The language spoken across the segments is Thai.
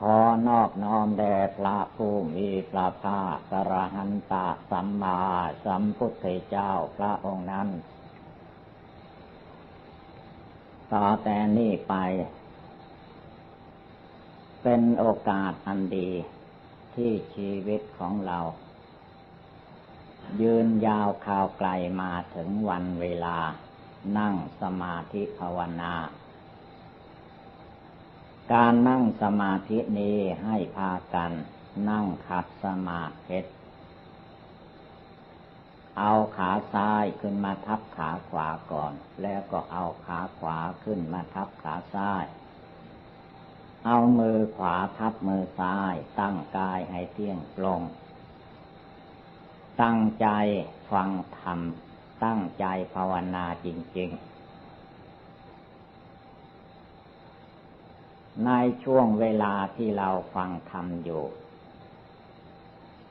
ขอนอบน้อมแด่พระผู้มีพระภาคกรหันตะสัมมาสัมพุทธเจ้าพระองค์นั้น ต่อแต่นี้ไป เป็นโอกาสอันดีที่ชีวิตของเรา ยืนยาวข่าวไกลมาถึงวันเวลา นั่งสมาธิภาวนา การนั่งสมาธินี้ให้พากัน นั่งขัดสมาธิเอาขาซ้ายขึ้นมาทับขาขวาก่อน แล้วก็เอาขาขวาขึ้นมาทับขาซ้าย เอามือขวาทับมือซ้าย ตั้งกายให้เที่ยงตรง ตั้งใจฟังธรรม ตั้งใจภาวนาจริง ๆ ในช่วงเวลาที่เราฟังธรรมอยู่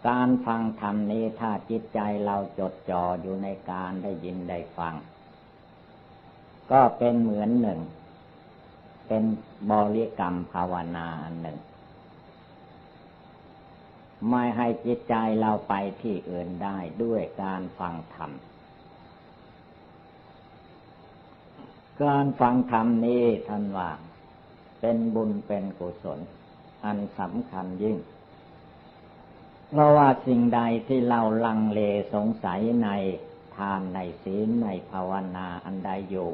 การฟังธรรมนี้ถ้าจิตใจเราจดจ่ออยู่ในการได้ยินได้ฟัง ก็เป็นเหมือนหนึ่ง เป็นบริกรรมภาวนาอันหนึ่ง ไม่ให้จิตใจเราไปที่อื่นได้ด้วยการฟังธรรมการฟังธรรมนี้ท่านว่า เป็นบุญเป็นกุศล อันสำคัญยิ่ง เพราะว่าสิ่งใดที่เราลังเลสงสัยในทานในศีลในภาวนาอันใดอยู่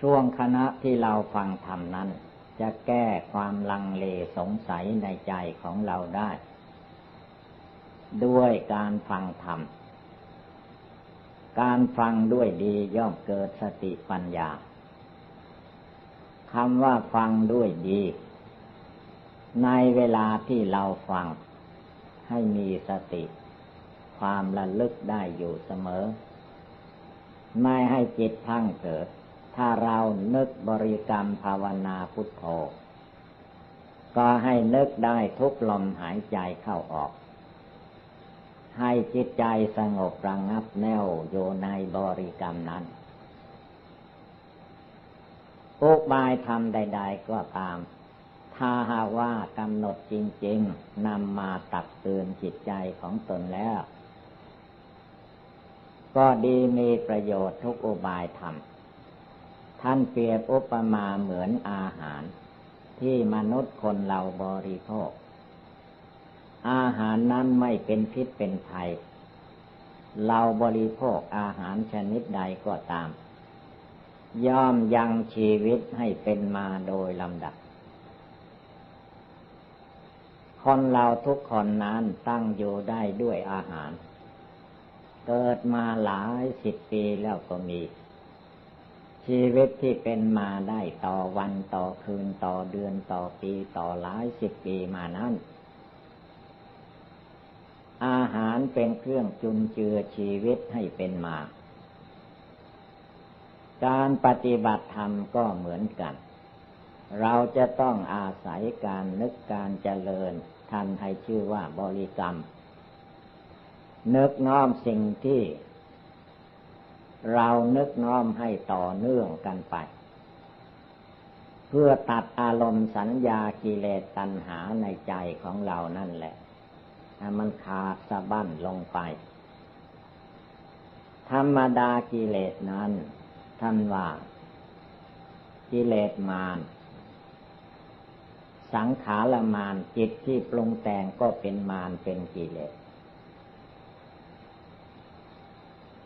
ช่วงคณะที่เราฟังธรรมนั้น จะแก้ความลังเลสงสัยในใจของเราได้ ด้วยการฟังธรรม การฟังด้วยดีย่อมเกิดสติปัญญา คำว่าฟังด้วยดี ในเวลาที่เราฟัง ให้มีสติ ความระลึกได้อยู่เสมอ ไม่ให้จิตพังเกิด ถ้าเรานึกบริกรรมภาวนาพุทโธ ก็ให้นึกได้ทุกลมหายใจเข้าออก ให้จิตใจสงบระงับแน่วอยู่ในบริกรรมนั้น อุบายทำใด ๆ ก็ตาม ถ้าหาว่ากำหนดจริง ๆนำมาตักเตือนจิตใจของตนแล้ว ก็ดีมีประโยชน์ทุกอุบายธรรม ท่านเปรียบอุปมาเหมือนอาหาร ที่มนุษย์คนเราบริโภค อาหารนั้นไม่เป็นพิษเป็นภัย เราบริโภคอาหารชนิดใดก็ตาม ย่อมยังชีวิตให้เป็นมาโดยลำดับ คนเราทุกคนนั้นตั้งอยู่ได้ด้วยอาหาร เกิดมาหลายสิบปีแล้วก็มี ชีวิตที่เป็นมาได้ต่อวันต่อคืนต่อเดือนต่อปีต่อหลายสิบปีมานั้นอาหารเป็นเครื่องจุนเจือชีวิตให้เป็นมา การปฏิบัติธรรมก็เหมือนกัน เราจะต้องอาศัยการนึกการเจริญท่านให้ชื่อว่าบริกรรม นึกน้อมสิ่งที่ เรานึกน้อมให้ต่อเนื่องกันไป เพื่อตัดอารมณ์สัญญากิเลสตัณหาในใจของเรานั่นแหละให้มันขาดสะบั้นลงไป ธรรมดากิเลสนั้น ท่านว่ากิเลสมารสังขารมารจิตที่ปรุงแต่งก็เป็นมารเป็นกิเลส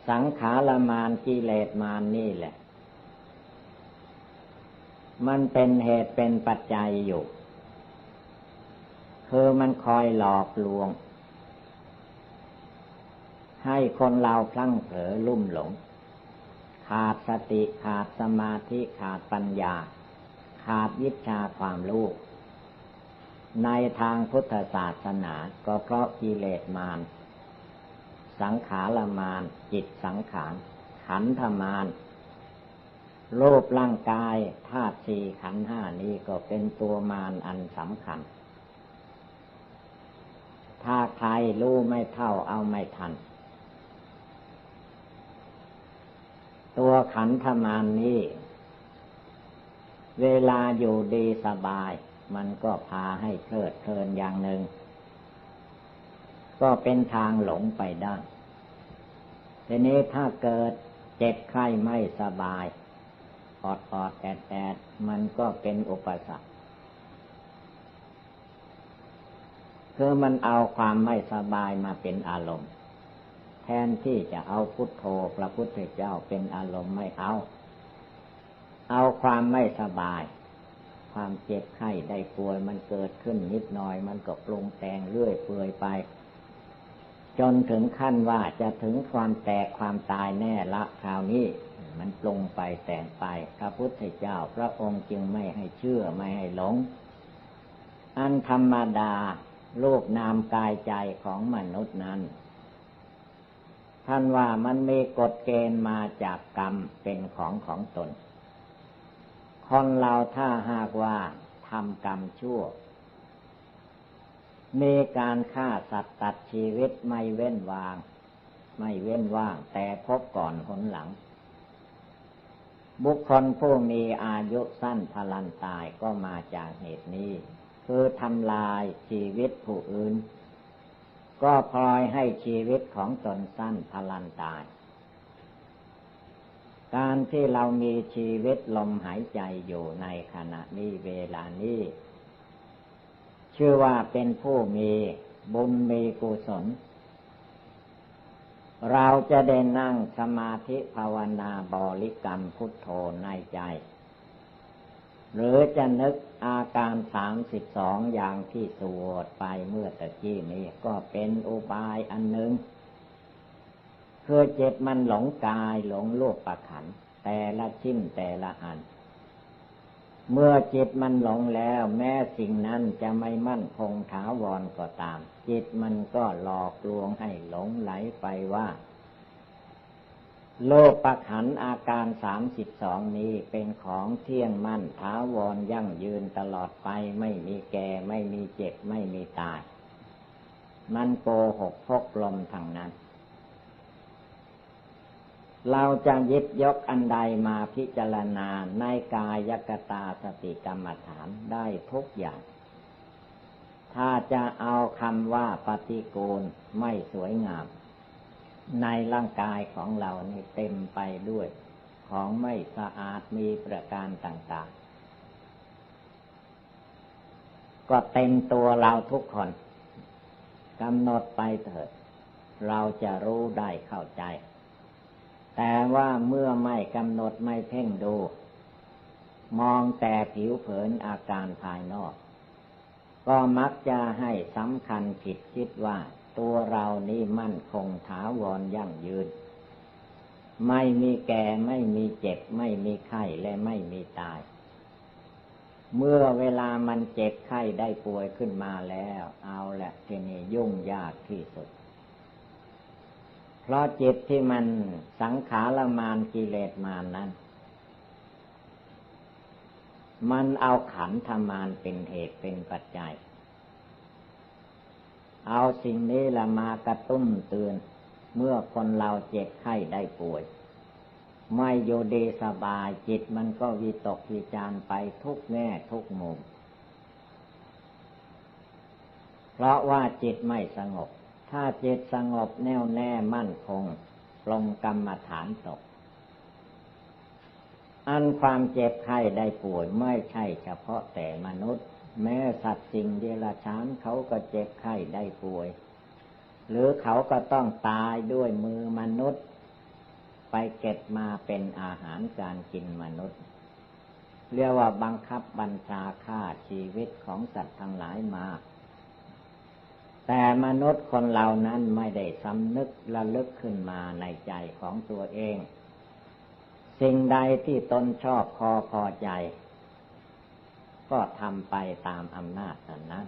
สังขารมารกิเลสมารนี่แหละ มันเป็นเหตุเป็นปัจจัยอยู่ คือมันคอยหลอกลวง ให้คนเราพลั้งเผลอลุ่มหลง ขาดสติขาดสมาธิขาดปัญญา ขาดวิชาความรู้ในทางพุทธศาสนาก็เพราะกิเลสมารสังขารมานจิตสังขาร ขันธมานรูปร่างกายธาตุสี่ขันห้านี้ก็เป็นตัวมารอันสำคัญ ถ้าใครรู้ไม่เท่าเอาไม่ทัน ตัวขันธมานนี้ เวลาอยู่ดีสบาย มันก็พาให้เพลิดเพลินอย่างหนึ่ง ก็เป็นทางหลงไปได้ทีนี้ถ้าเกิดเจ็บไข้ไม่สบายออดออดแอดแอดมันก็เป็นอุปสรรคคือมันเอาความไม่สบายมาเป็นอารมณ์ แทนที่จะเอาพุทโธพระพุทธเจ้าเป็นอารมณ์ไม่เอา เอาความไม่สบาย ความเจ็บไข้ได้ป่วยมันเกิดขึ้นนิดหน่อย มันก็ปรุงแต่งเรื่อยเปื่อยไป จนถึงขั้นว่าจะถึงความแตกความตายแน่ละคราวนี้มันปรุงไปแต่งไป พระพุทธเจ้าพระองค์จึงไม่ให้เชื่อไม่ให้หลง อันธรรมดารูปนามกายใจของมนุษย์นั้น ท่านว่ามันมีกฎเกณฑ์มาจากกรรมเป็นของของตน คนเราถ้าหากว่าทำกรรมชั่ว มีการฆ่าสัตว์ตัดชีวิตไม่เว้นวาง ไม่เว้นว่าง แต่พบก่อนหนหลัง บุคคลผู้มีอายุสั้นพลันตายก็มาจากเหตุนี้ คือทำลายชีวิตผู้อื่น ก็พลอยให้ชีวิตของตนสั้นพลันตาย การที่เรามีชีวิตลมหายใจอยู่ในขณะนี้เวลานี้ ชื่อว่าเป็นผู้มีบุญมีกุศล เราจะได้นั่งสมาธิภาวนาบริกรรมพุทโธในใจ หรือจะนึกอาการสามสิบสองอย่างที่สวดไปเมื่อตะกี้นี้ก็เป็นอุบายอันหนึ่งคือเจ็บมันหลงกายหลงโลกประขัน แต่ละชิ้นแต่ละอัน เมื่อจิตมันหลงแล้ว แม้สิ่งนั้นจะไม่มั่นคงถาวรก็ตาม จิตมันก็หลอกลวงให้หลงไหลไปว่า โลกประขันอาการสามสิบสองนี้เป็นของเที่ยงมั่นถาวรยั่งยืนตลอดไปไม่มีแก่ไม่มีเจ็บไม่มีตาย มันโกหกพกลมทางนั้น เราจะยิบยกอันใดมาพิจารณาในกายกตาสติกรรมฐานได้ทุกอย่าง ถ้าจะเอาคำว่าปฏิกูลไม่สวยงาม ในร่างกายของเรานี่เต็มไปด้วย ของไม่สะอาดมีประการต่าง ๆ ก็เต็มตัวเราทุกคนกำหนดไปเถิด เราจะรู้ได้เข้าใจ แต่ว่าเมื่อไม่กำหนดไม่เพ่งดู มองแต่ผิวเผินอาการภายนอก ก็มักจะให้สำคัญผิดคิดว่า ตัวเรานี่มั่นคงถาวรยั่งยืน ไม่มีแก่ไม่มีเจ็บ ไม่มีไข้และไม่มีตาย เมื่อเวลามันเจ็บไข้ได้ป่วยขึ้นมาแล้ว เอาแหละทีนี้ยุ่งยากที่สุด เพราะจิตที่มันสังขารมานกิเลสมานนั้น มันเอาขันธมานเป็นเหตุเป็นปัจจัย เอาสิ่งนี้ละมากระตุ้นเตือน เมื่อคนเราเจ็บไข้ได้ป่วย ไม่โยเดสบายจิตมันก็วิตกวิจารไปทุกแง่ทุกมุม เพราะว่าจิตไม่สงบ ถ้าจิตสงบแน่วแน่มั่นคงปรงกรรมฐานตก อันความเจ็บไข้ได้ป่วยไม่ใช่เฉพาะแต่มนุษย์ แม้สัตว์จริงเดรัจฉานเขาก็เจ็บไข้ได้ป่วย หรือเขาก็ต้องตายด้วยมือมนุษย์ ไปเก็บมาเป็นอาหารการกินมนุษย์ เรียกว่าบังคับบัญชาฆ่าชีวิตของสัตว์ทั้งหลายมา แต่มนุษย์คนเหล่านั้นไม่ได้สำนึกระลึกขึ้นมาในใจของตัวเอง สิ่งใดที่ตนชอบพอพอใจ ก็ทำไปตามอำนาจนั้น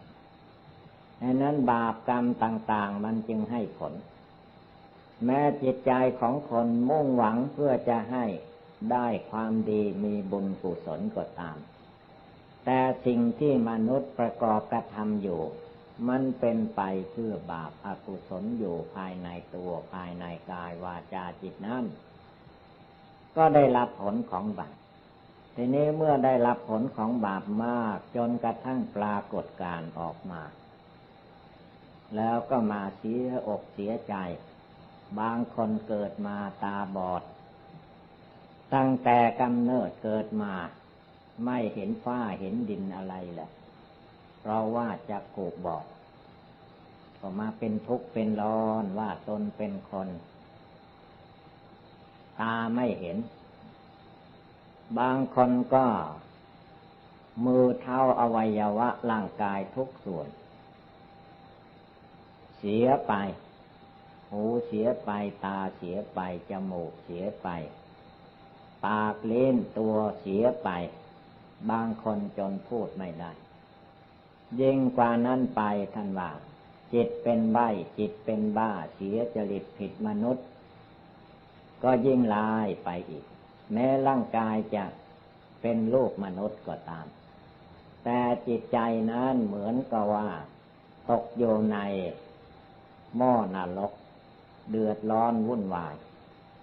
ดังนั้นบาปกรรมต่าง ๆ มันจึงให้ผล แม้จิตใจของคนมุ่งหวังเพื่อจะให้ได้ความดีมีบุญกุศลก็ตาม แต่สิ่งที่มนุษย์ประกอบกระทำอยู่ มันเป็นไปเพื่อบาปอากุศลอยู่ภายในตัวภายในกายวาจาจิตนั้นก็ได้รับผลของบาป ทีนี้เมื่อได้รับผลของบาปมากจนกระทั่งปรากฏการออกมา แล้วก็มาเสียอกเสียใจ บางคนเกิดมาตาบอด ตั้งแต่กำเนิดเกิดมา ไม่เห็นฟ้าเห็นดินอะไรแหละเพราะว่าจะกูกบอกก็มาเป็นทุกข์เป็นร้อนว่าตนเป็นคน ตาไม่เห็น บางคนก็มือเท้าอวัยวะร่างกายทุกส่วน เสียไป หูเสียไปตาเสียไป จมูกเสียไป ปากเล่นตัวเสียไป บางคนจนพูดไม่ได้ ยิ่งกว่านั้นไปท่านว่า จิตเป็นใบจิตเป็นบ้าเสียจริตผิดมนุษย์ ก็ยิ่งลายไปอีก แม้ร่างกายจะเป็นโลกมนุษย์ก็ตาม แต่จิตใจนั้นเหมือนกับว่า ตกอยู่ในหม้อนรก เดือดร้อนวุ่นวาย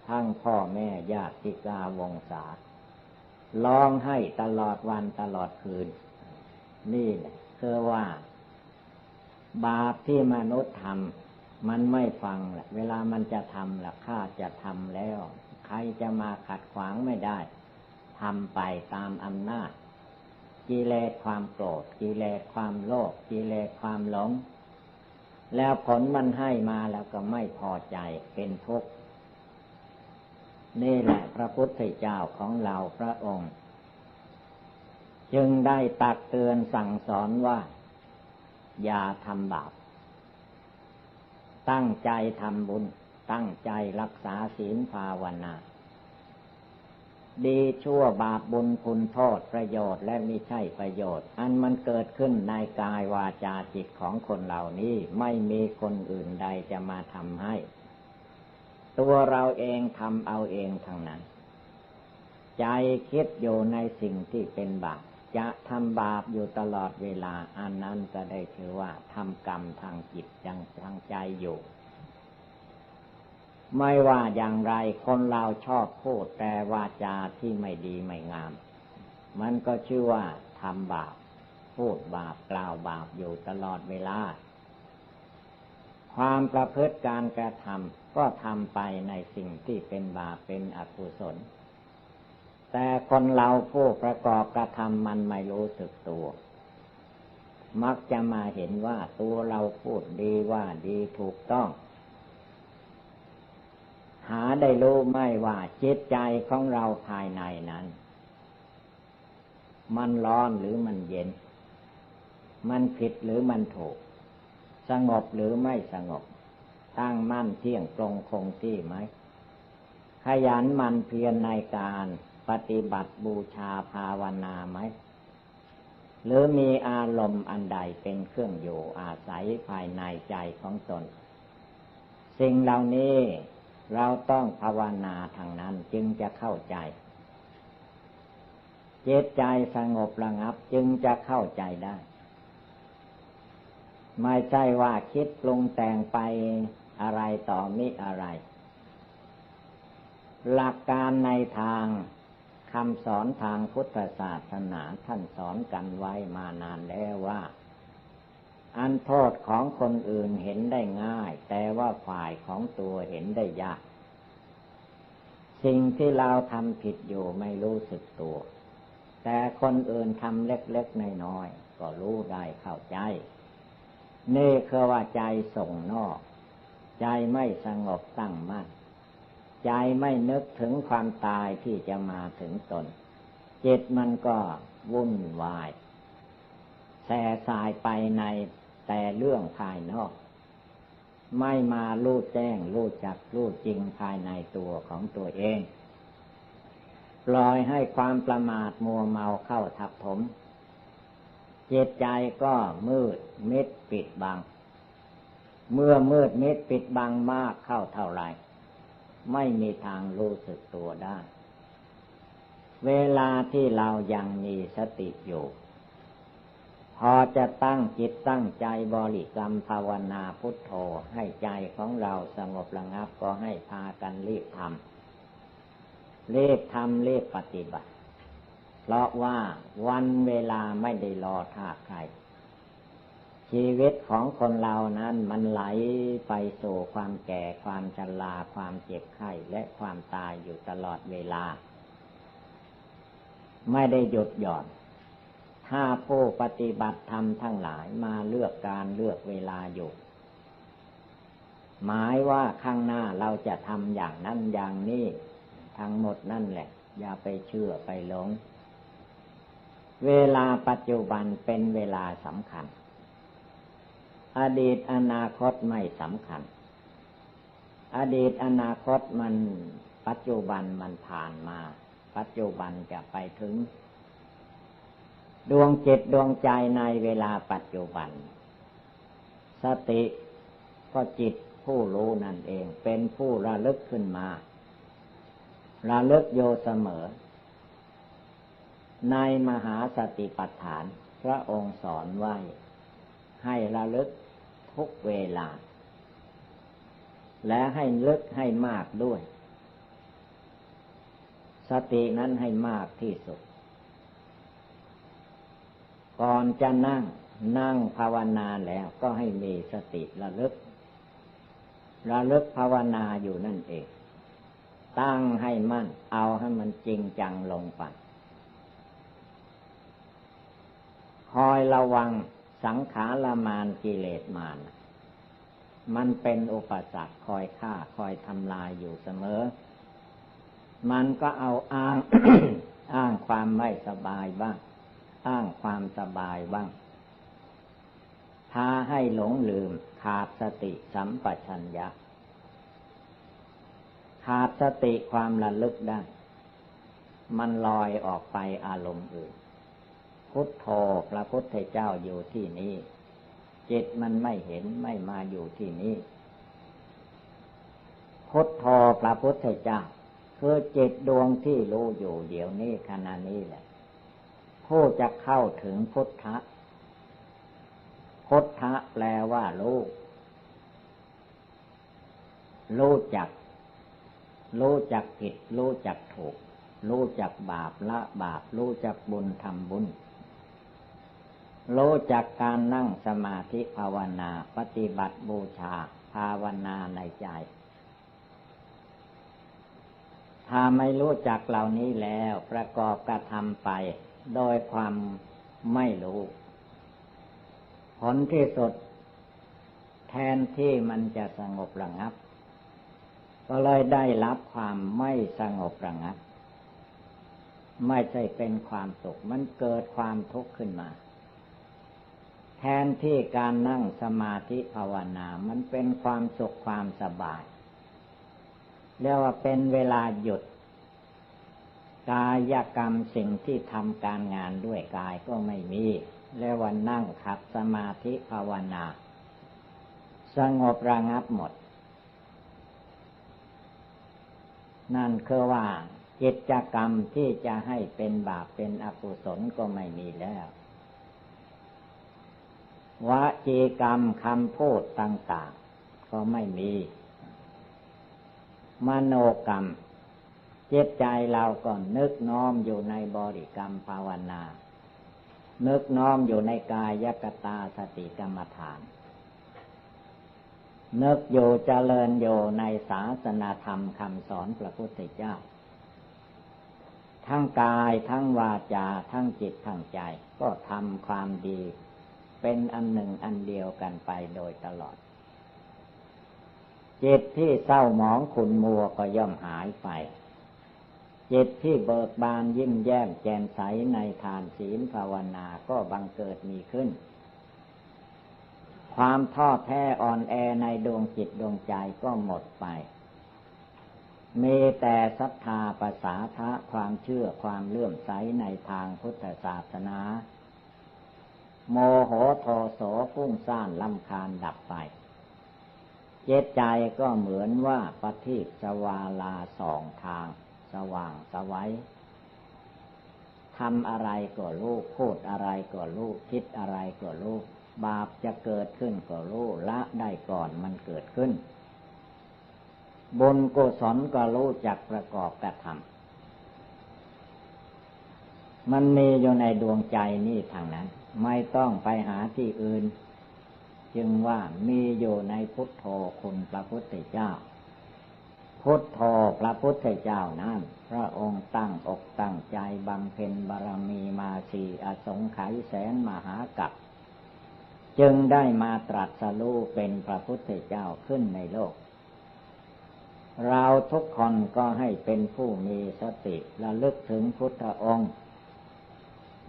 ทั้งพ่อแม่ญาติกาวงศาร้องให้ตลอดวันตลอดคืน นี่แหละคือว่า บาปที่มนุษย์ทำมันไม่ฟังแหละเวลามันจะทำละข้าจะทำแล้ว รจะมาขัดขวางไม่ได้ทำไปตามอำนาจ กิเลสความโกรธกิเลสความโลภกิเลสความหลง แล้วผลมันให้มาแล้วก็ไม่พอใจเป็นทุกข์นี่แหละพระพุทธเจ้าของเราพระองค์ จึงได้ตักเตือนสั่งสอนว่า อย่าทำบาปตั้งใจทำบุญ ตั้งใจรักษาศีลภาวนา ดีชั่วบาปบุญคุณโทษประโยชน์และไม่ใช่ประโยชน์ อันมันเกิดขึ้นในกายวาจาจิตของคนเหล่านี้ไม่มีคนอื่นใดจะมาทำให้ ตัวเราเองทำเอาเองทางนั้น ใจคิดอยู่ในสิ่งที่เป็นบาปจะทำบาปอยู่ตลอดเวลาอันนั้นก็ได้ถือว่าทำกรรมทางจิตยังทางใจอยู่ ไม่ว่าอย่างไรคนเราชอบพูดแต่วาจาที่ไม่ดีไม่งาม มันก็ชื่อว่าทำบาป พูดบาปกล่าวบาปอยู่ตลอดเวลา ความประพฤติการกระทำก็ทำไปในสิ่งที่เป็นบาปเป็นอกุศล แต่คนเราผู้ประกอบกระทำมันไม่รู้สึกตัว มักจะมาเห็นว่าตัวเราพูดดีว่าดีถูกต้อง หาได้รู้ไม่ว่าจิตใจของเราภายในนั้น มันร้อนหรือมันเย็น มันผิดหรือมันถูก สงบหรือไม่สงบ ตั้งมั่นเที่ยงตรงคงที่ไหม ขยันมันเพียรในการปฏิบัติบูชาภาวนาไหม หรือมีอารมณ์อันใดเป็นเครื่องอยู่อาศัยภายในใจของตน สิ่งเหล่านี้ เราต้องภาวนาทางนั้นจึงจะเข้าใจเจตใจสงบระงับจึงจะเข้าใจได้ ไม่ใช่ว่าคิดปรุงแต่งไปอะไรต่อมิอะไร หลักการในทางคำสอนทางพุทธศาสนาท่านสอนกันไว้มานานแล้วว่า อันโทษของคนอื่นเห็นได้ง่าย แต่ว่าฝ่ายของตัวเห็นได้ยาก สิ่งที่เราทำผิดอยู่ไม่รู้สึกตัว แต่คนอื่นทำเล็กๆน้อยๆก็รู้ได้เข้าใจ นี่คือว่าใจส่งนอก ใจไม่สงบตั้งมั่น ใจไม่นึกถึงความตายที่จะมาถึงตน จิตมันก็วุ่นวายแส่สายไปใน แต่เรื่องภายนอก ไม่มารู้แจ้งรู้จักรู้จริงภายในตัวของตัวเองปล่อยให้ความประมาทมัวเมาเข้าทับถมจิตใจก็มืดมิดปิดบัง เมื่อมืดมิดปิดบังมากเข้าเท่าไรไม่มีทางรู้สึกตัวได้ เวลาที่เรายังมีสติอยู่ พอจะตั้งจิตตั้งใจบริกรรมภาวนาพุทโธให้ใจของเราสงบระงับก็ให้พากันรีบทำรีบทำรีบปฏิบัติ เพราะว่าวันเวลาไม่ได้รอท่าใคร ชีวิตของคนเรานั้นมันไหลไปสู่ความแก่ความชราความเจ็บไข้และความตายอยู่ตลอดเวลา ไม่ได้หยุดหย่อน ถ้าผู้ปฏิบัติธรรมทั้งหลายมาเลือกการเลือกเวลาอยู่ หมายว่าข้างหน้าเราจะทำอย่างนั้นอย่างนี้ทั้งหมดนั่นแหละ อย่าไปเชื่อไปหลง เวลาปัจจุบันเป็นเวลาสำคัญ อดีตอนาคตไม่สำคัญ อดีตอนาคตมันปัจจุบันมันผ่านมา ปัจจุบันจะไปถึง ดวงจิตดวงใจในเวลาปัจจุบัน สติก็จิตผู้รู้นั่นเอง เป็นผู้ระลึกขึ้นมา ระลึกโยเสมอ ในมหาสติปัฏฐาน พระองค์สอนไว้ ให้ระลึกทุกเวลา และให้ลึกให้มากด้วย สตินั้นให้มากที่สุด ก่อนจะนั่งนั่งภาวนาแล้วก็ให้มีสติระลึก ระลึกภาวนาอยู่นั่นเอง ตั้งให้มั่น เอาให้มันจริงจังลงไป คอยระวังสังขารมานกิเลสมาน มันเป็นอุปสรรคคอยฆ่าคอยทำลายอยู่เสมอ มันก็เอาอ้างอ้างความไม่สบายบ้าง อ้างความสบายบ้างพาให้หลงลืมขาดสติสัมปชัญญะ ขาดสติความระลึกได้ มันลอยออกไปอารมณ์อื่น พุทโธพระพุทธเจ้าอยู่ที่นี้จิตมันไม่เห็นไม่มาอยู่ที่นี้พุทโธพระพุทธเจ้าคือจิตดวงที่รู้อยู่เดี๋ยวนี้ขณะนี้แหละ ผู้จะเข้าถึงพุทธะ พุทธะแปลว่ารู้รู้จัก รู้จักผิด รู้จักถูก รู้จักบาปละบาป รู้จักบุญทำบุญ รู้จักการนั่งสมาธิภาวนา ปฏิบัติบูชา ภาวนาในใจ ถ้าไม่รู้จักเหล่านี้แล้วประกอบกระทำไป โดยความไม่รู้ ผลที่สุด แทนที่มันจะสงบระงับ ก็เลยได้รับความไม่สงบระงับ ไม่ใช่เป็นความสุข มันเกิดความทุกข์ขึ้นมา แทนที่การนั่งสมาธิภาวนา มันเป็นความสุขความสบายเรียกว่าเป็นเวลาหยุด กายกรรมสิ่งที่ทำการงานด้วยกายก็ไม่มีเรียกว่านั่งขัดสมาธิภาวนา สงบระงับหมด นั่นคือว่ากิจกรรมที่จะให้เป็นบาปเป็นอกุศลก็ไม่มีแล้ววจีกรรมคำพูดต่าง ๆ ก็ไม่มี มโนกรรม จิตใจเราก็นึกน้อมอยู่ในบริกรรมภาวนา นึกน้อมอยู่ในกายกตาสติกรรมฐาน นึกอยู่เจริญอยู่ในศาสนาธรรมคำสอนพระพุทธเจ้า ทั้งกายทั้งวาจาทั้งจิตทั้งใจก็ทำความดี เป็นอันหนึ่งอันเดียวกันไปโดยตลอดจิตที่เศร้าหมองขุนมัวก็ย่อมหายไป จิตที่เบิกบานยิ้มแย้มแจ่มใสในทานศีลภาวนาก็บังเกิดมีขึ้น ความท้อแท้อ่อนแอในดวงจิตดวงใจก็หมดไป มีแต่ศรัทธาภาษาทะความเชื่อความเลื่อมใสในทางพุทธศาสนา โมโหโทโสฟุ้งซ่านลำคาญดับไปเจตใจก็เหมือนว่าปฏิสวาลาสองทาง สว่างสวัยทำอะไรก็รู้พูดอะไรก็รู้คิดอะไรก็รู้บาปจะเกิดขึ้นก็รู้ละได้ก่อนมันเกิดขึ้นบุญกุศลก็รู้จักประกอบกระทำมันมีอยู่ในดวงใจนี่ทางนั้น ไม่ต้องไปหาที่อื่น จึงว่ามีอยู่ในพุทโธคุณพระพุทธเจ้า พุทโธพระพุทธเจ้านั้น พระองค์ตั้งอกตั้งใจบำเพ็ญบารมีมาสีอสงไขยแสนมหากัปจึงได้มาตรัสรู้เป็นพระพุทธเจ้าขึ้นในโลก เราทุกคนก็ให้เป็นผู้มีสติระลึกถึงพุทธองค์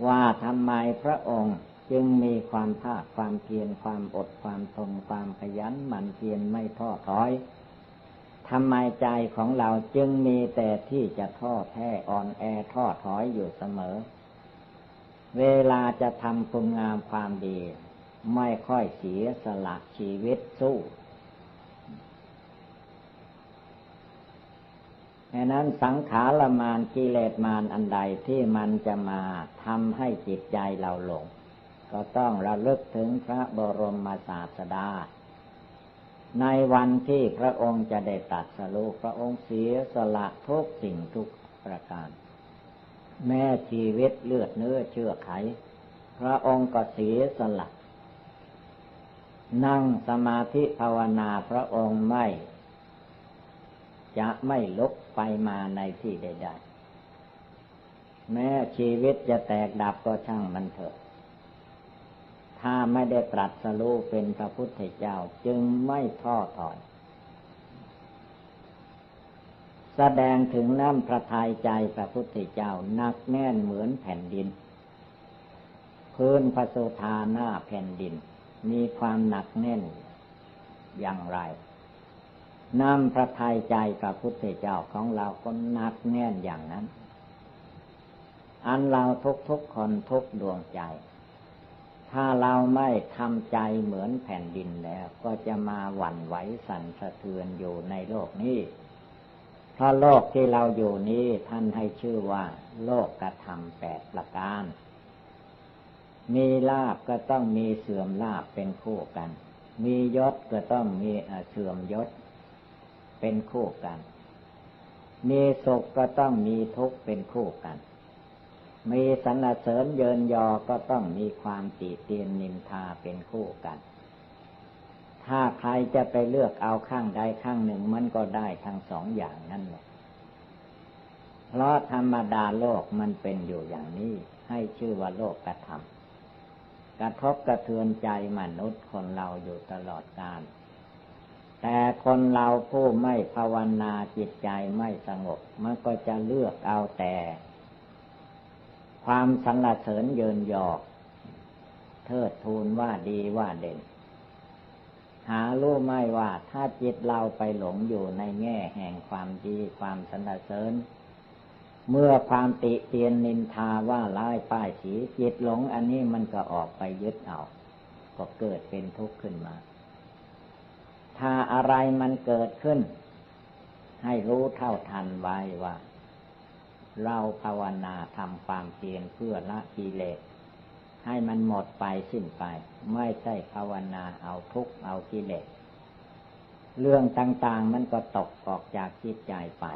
ว่าทำไมพระองค์จึงมีความภาคความเพียรความอดความทนความขยันหมั่นเพียรไม่ท้อถอย ทำไมใจของเราจึงมีแต่ที่จะท้อแท้อ่อนแอท้อถอยอยู่เสมอ เวลาจะทำคุณงามความดี ไม่ค่อยเสียสละชีวิตสู้ดังนั้นสังขารมานกิเลสมานอันใดที่มันจะมาทำให้จิตใจเราหลง ก็ต้องระลึกถึงพระบรมศาสดา ในวันที่พระองค์จะได้ตัดสรุพระองค์เสียสละทุกสิ่งทุกประการ แม้ชีวิตเลือดเนื้อเชื่อไข พระองค์ก็เสียสละ นั่งสมาธิภาวนาพระองค์ไม่ จะไม่ลุกไปมาในที่ใดๆแม้ชีวิตจะแตกดับก็ช่างมันเถอะ ถ้าไม่ได้ตรัสรู้เป็นพระพุทธเจ้าจึงไม่ท้อถอย แสดงถึงน้ำพระทัยใจพระพุทธเจ้านักแน่นเหมือนแผ่นดิน พื้นพระสุธาหน้าแผ่นดิน มีความหนักแน่นอย่างไรน้ำพระทัยใจกับพุทธเจ้าของเราก็หนักแน่นอย่างนั้น อันเราทุกทุกคนทุกดวงใจ ถ้าเราไม่ทำใจเหมือนแผ่นดินแล้ว ก็จะมาหวั่นไหวสั่นสะเทือนอยู่ในโลกนี้ เพราะโลกที่เราอยู่นี้ท่านให้ชื่อว่า โลกกระทำแปดประการ มีลาบก็ต้องมีเสื่อมลาบเป็นคู่กัน มียศก็ต้องมีเสื่อมยศ เป็นคู่กัน มีสุขก็ต้องมีทุกข์เป็นคู่กัน มีสรรเสริญเยินยอก็ต้องมีความติเตียนนินทาเป็นคู่กัน ถ้าใครจะไปเลือกเอาข้างใดข้างหนึ่งมันก็ได้ทั้งสองอย่างนั่นแหละ เพราะธรรมดาโลกมันเป็นอยู่อย่างนี้ ให้ชื่อว่าโลกกระทำกระทบกระเทือนใจมนุษย์คนเราอยู่ตลอดกาลแต่คนเราผู้ไม่ภาวนาจิตใจไม่สงบ มันก็จะเลือกเอาแต่ ความสรรเสริญเยินยอ เทิดทูนว่าดีว่าเด่น หารู้ไม่ว่าถ้าจิตเราไปหลงอยู่ในแง่แห่งความดีความสรรเสริญ เมื่อความติเตียนนินทาว่าร้ายป้ายสีจิตหลงอันนี้มันก็ออกไปยึดเอา ก็เกิดเป็นทุกข์ขึ้นมา ถ้าอะไรมันเกิดขึ้น ให้รู้เท่าทันไว้ว่า เราภาวนาทำความเพียรเพื่อละกิเลสให้มันหมดไปสิ้นไป ไม่ใช่ภาวนาเอาทุกข์เอากิเลสเรื่องต่างๆมันก็ตกออกจากจิตใจไป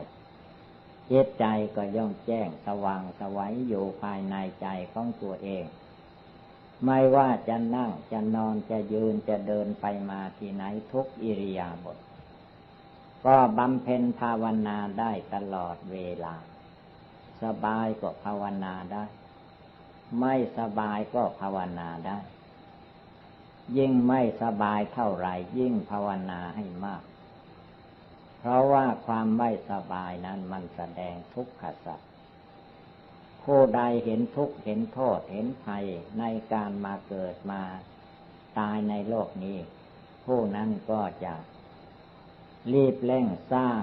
จิตใจก็ย่อมแจ้งสว่างสวัยอยู่ภายในใจของตัวเอง ไม่ว่าจะนั่งจะนอนจะยืนจะเดินไปมาที่ไหนทุกอิริยาบถก็บำเพ็ญภาวนาได้ตลอดเวลา สบายก็ภาวนาได้ ไม่สบายก็ภาวนาได้ ยิ่งไม่สบายเท่าไหร่ยิ่งภาวนาให้มาก เพราะว่าความไม่สบายนั้นมันแสดงทุกขสัตว์ผู้ใดเห็นทุกข์เห็นโทษเห็นภัยในการมาเกิดมาตายในโลกนี้ ผู้นั้นก็จะรีบเร่งสร้าง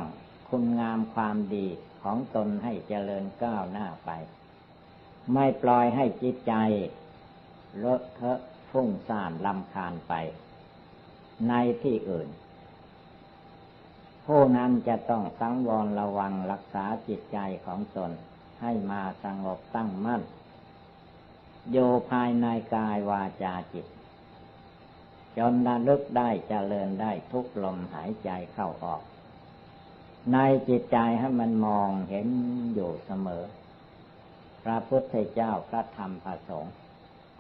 คุณงามความดี ของตนให้เจริญก้าวหน้าไป ไม่ปล่อยให้จิตใจลดเทอะฟุ้งซ่านลำคาญไป ในที่อื่น ผู้นั้นจะต้องสังวรระวังรักษาจิตใจของตนให้มาสงบตั้งมั่นโยภายในกายวาจาจิต จนระลึกได้เจริญได้ทุกลมหายใจเข้าออก ในจิตใจให้มันมองเห็นอยู่เสมอ พระพุทธเจ้าพระธรรมพระสงฆ์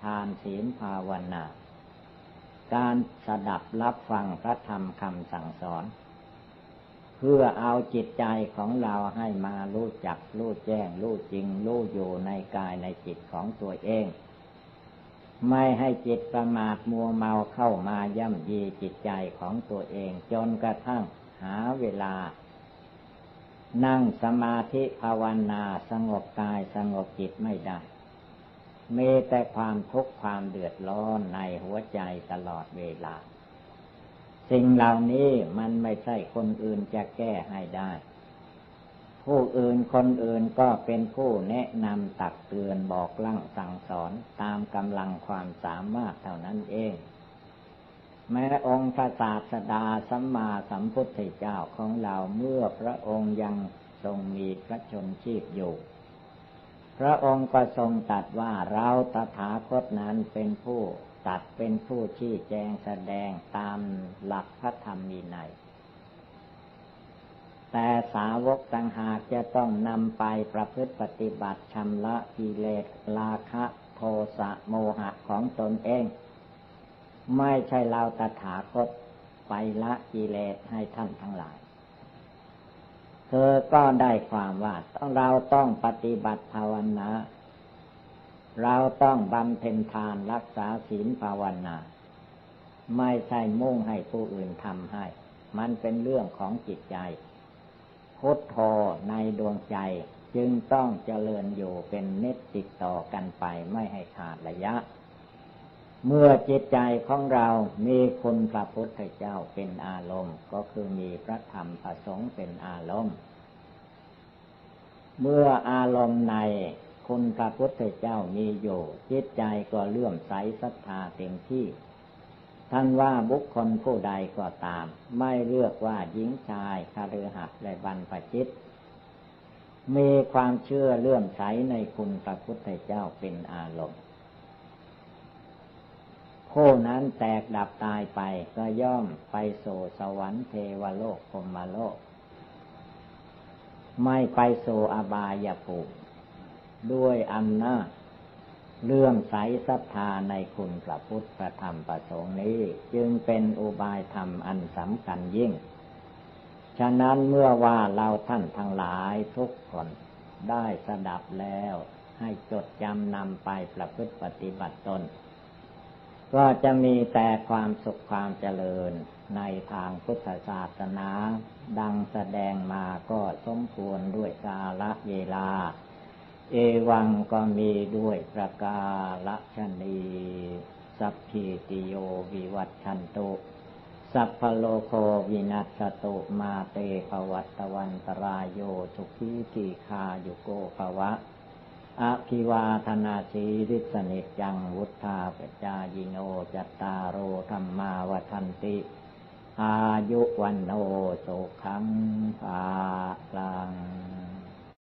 ทานศีลภาวนา การสดับรับฟังพระธรรมคำสั่งสอน เพื่อเอาจิตใจของเราให้มารู้จักรู้แจ้งรู้จริงรู้อยู่ในกายในจิตของตัวเอง ไม่ให้จิตประมาทมัวเมาเข้ามาย่ำยีจิตใจของตัวเอง จนกระทั่งหาเวลา นั่งสมาธิภาวนาสงบกายสงบจิตไม่ได้ มีแต่ความทุกข์ความเดือดร้อนในหัวใจตลอดเวลา สิ่งเหล่านี้มันไม่ใช่คนอื่นจะแก้ให้ได้ ผู้อื่นคนอื่นก็เป็นผู้แนะนำตักเตือนบอกลั่งสั่งสอนตามกำลังความสามารถเท่านั้นเอง แม้องค์พระศาสดาสัมมาสัมพุทธเจ้าของเราเมื่อพระองค์ยังทรงมีพระชนชีพอยู่ พระองค์ก็ทรงตัดว่าเราตถาคตนั้นเป็นผู้ตัดเป็นผู้ชี้แจงแสดงตามหลักพระธรรมมีในแต่สาวกต่างหากจะต้องนำไปประพฤติปฏิบัติชำระกิเลสราคะ โทสะโมหะของตนเอง ไม่ใช่เราตถาคตไปละกิเลสให้ท่านทั้งหลายเธอก็ได้ความว่าต้องเราต้องปฏิบัติภาวนา เราต้องบำเพ็ญทานรักษาศีลภาวนา ไม่ใช่มุ่งให้ผู้อื่นทำให้ มันเป็นเรื่องของจิตใจพุทโธในดวงใจจึงต้องเจริญอยู่เป็นเน็ตติดต่อกันไปไม่ให้ขาดระยะ เมื่อจิตใจของเรามีคุณพระพุทธเจ้าเป็นอารมณ์ ก็คือมีพระธรรมพระสงฆ์เป็นอารมณ์ เมื่ออารมณ์ในคุณพระพุทธเจ้ามีอยู่ จิตใจก็เลื่อมใสศรัทธาเต็มที่ ท่านว่าบุคคลผู้ใดก็ตาม ไม่เลือกว่าหญิงชายคารือหักและบรรพจิต มีความเชื่อเลื่อมใสในคุณพระพุทธเจ้าเป็นอารมณ์ ผู้นั้นแตกดับตายไปก็ย่อมไปโสสวรรค์เทวโลกพมโลก ไม่ไปโสอบายภูมิด้วยอำนาจเลื่อมใสศรัทธาในคุณพระพุทธพระธรรมประสงค์นี้ จึงเป็นอุบายธรรมอันสำคัญยิ่ง ฉะนั้นเมื่อว่าเราท่านทั้งหลายทุกคนได้สดับแล้ว ให้จดจำนำไปประพฤติปฏิบัติตน ก็จะมีแต่ความสุขความเจริญในทางพุทธศาสนา ดังแสดงมาก็สมควรด้วยกาลเวลา เอวังก็มีด้วยประกาศนีสัพพิติโยวิวัตชันตุสัพพโลโควินัสตุมาเตภวัตวันตรายโยทุกีกีคาโยโกภวะ อภิวาธนาชีริสนิจังวุธาปจายิโนจตารโรธรรมาวทันติ อายุวันโนสุขังภาลัง